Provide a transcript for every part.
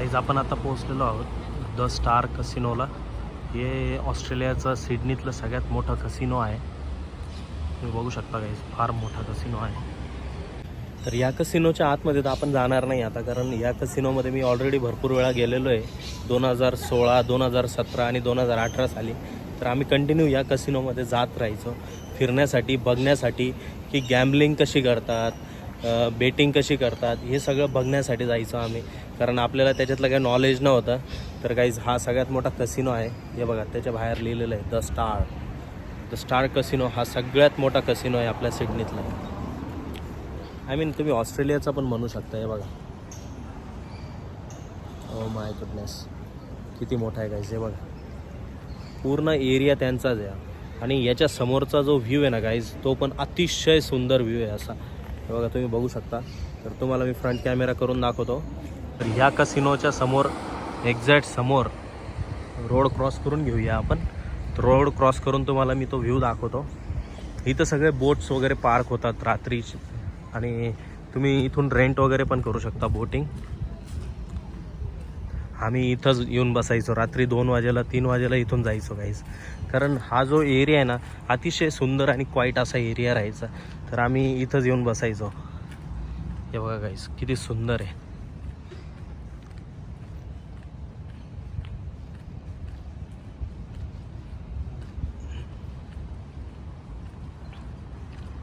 Guys आपण आता पोहोचलेलो आहोत द स्टार कसिनोला. हे ऑस्ट्रेलियाचं सिडनीतलं सगळ्यात मोठं कसिनो आहे. तुम्ही बघू शकता गाईज फार मोठा कसिनो आहे. तर या कसिनोच्या आतमध्ये तर आपण जाणार नाही आता कारण या कसिनोमध्ये मी ऑलरेडी भरपूर वेळा गेलेलो आहे. दोन हजार सोळा दोन हजार सतरा आणि दोन हजार अठरा साली. तर आम्ही कंटिन्यू या कसिनोमध्ये जात राहायचो. फिरण्यासाठी बघण्यासाठी की गॅम्बलिंग कशी करतात बेटिंग कशी करतात हे सगळं बघण्यासाठी जायचो आम्ही. कारण आपल्याला त्याच्यातलं काही नॉलेज नव्हतं. तर काहीच हा सगळ्यात मोठा कसिनो आहे. हे बघा त्याच्या बाहेर लिहिलेलं आहे the star the star casino हा सगळ्यात मोठा कसिनो आहे आपल्या सिडनीतला आय मीन तुम्ही ऑस्ट्रेलियाचा पण म्हणू शकता हे बघा. ओ माय गुडनेस किती मोठा आहे गाईज हे बघा. पूर्ण एरिया त्यांचाच आहे आणि याच्या समोरचा जो व्ह्यू आहे ना गाईज तो पण अतिशय सुंदर व्ह्यू आहे असा. हे बघा तुम्ही बघू शकता. तर तुम्हाला मी फ्रंट कॅमेरा करून दाखवतो. तर ह्या कसिनोच्या समोर एक्झॅक्ट समोर रोड क्रॉस करून घेऊया आपण. तर रोड क्रॉस करून तुम्हाला मी तो व्ह्यू दाखवतो. इथं सगळे बोट्स वगैरे पार्क होतात रात्री आणि तुम्ही इथून रेंट वगैरे पण करू शकता बोटिंग आम्ही इथंच येऊन बसायचो. रात्री दोन वाजेला तीन वाजेला इथून जायचो गाईस कारण हा जो एरिया आहे ना अतिशय सुंदर आणि क्वाईट असा एरिया राहायचा. तर आम्ही इथंच येऊन बसायचो. हे बघा गाईज किती सुंदर आहे.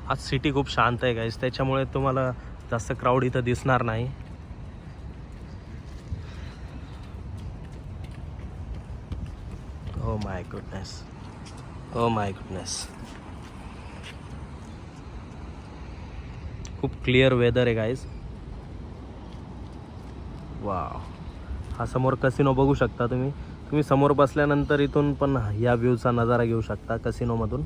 आज सिटी खूप शांत आहे गाईस त्याच्यामुळे तुम्हाला जास्त क्राऊड इथं दिसणार नाही. Oh my goodness oh my goodness खूप क्लिअर वेदर आहे गाईज वा हा समोर कसिनो बघू शकता तुम्ही. तुम्ही समोर बसल्यानंतर इथून पण या व्ह्यूचा नजारा घेऊ शकता कसिनोमधून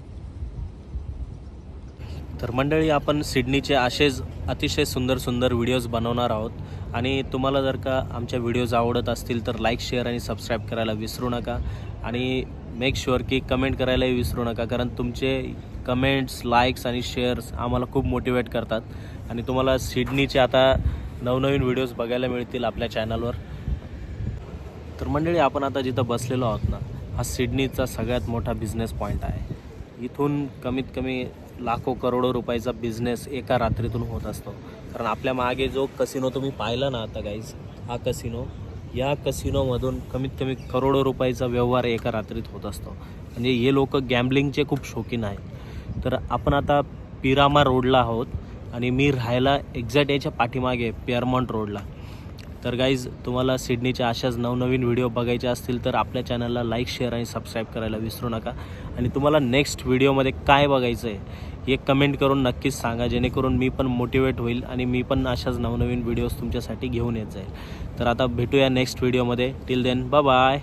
तर मंडळी आपण सिडनीचे असेच अतिशय सुंदर सुंदर व्हिडिओज बनवणार आहोत. आणि तुम्हाला जर का आमच्या व्हिडिओज आवडत असतील तर लाईक शेअर आणि सबस्क्राईब करायला विसरू नका. आणि मेक शुअर की कमेंट करायलाही विसरू नका कारण तुमचे कमेंट्स लाईक्स आणि शेअर्स आम्हाला खूप मोटिवेट करतात. आणि तुम्हाला सिडनीचे आता नवनवीन व्हिडिओज बघायला मिळतील आपल्या चॅनलवर तर मंडळी आपण आता जिथं बसलेलो आहोत ना हा सिडनीचा सगळ्यात मोठा बिझनेस पॉईंट आहे. इथून कमीत कमी लाखो करोडो रुपयाचा बिझनेस एका रात्रीतून होत असतो. कारण आपल्या मागे जो कसिनो तुम्ही पाहिला ना आता गाईज हा कसिनो या कसिनोमधून कमीत कमी करोडो रुपयाचा व्यवहार एका रात्रीत होत असतो. म्हणजे हे लोक गॅम्बलिंगचे खूप शौकीन आहेत. तर आपण आता पिरामा रोडला आहोत आणि मी राहायला एक्झॅक्ट याच्या पाठीमागे पेअरमॉन्ट रोडला तर गाईज तुम्हाला सिडनीच्या अशाच नवनवीन व्हिडिओ बघायचे असतील तर आपल्या चॅनलला लाईक शेअर आणि सबस्क्राईब करायला विसरू नका. आणि तुम्हाला नेक्स्ट व्हिडिओमध्ये काय बघायचं आहे हे कमेंट करून नक्कीच सांगा जेणेकरून मी पण मोटिवेट होईल आणि मी पण अशाच नवनवीन व्हिडिओज तुमच्यासाठी घेऊन येत जाईल. तर आता भेटूया नेक्स्ट व्हिडिओमध्ये टिल देन बाय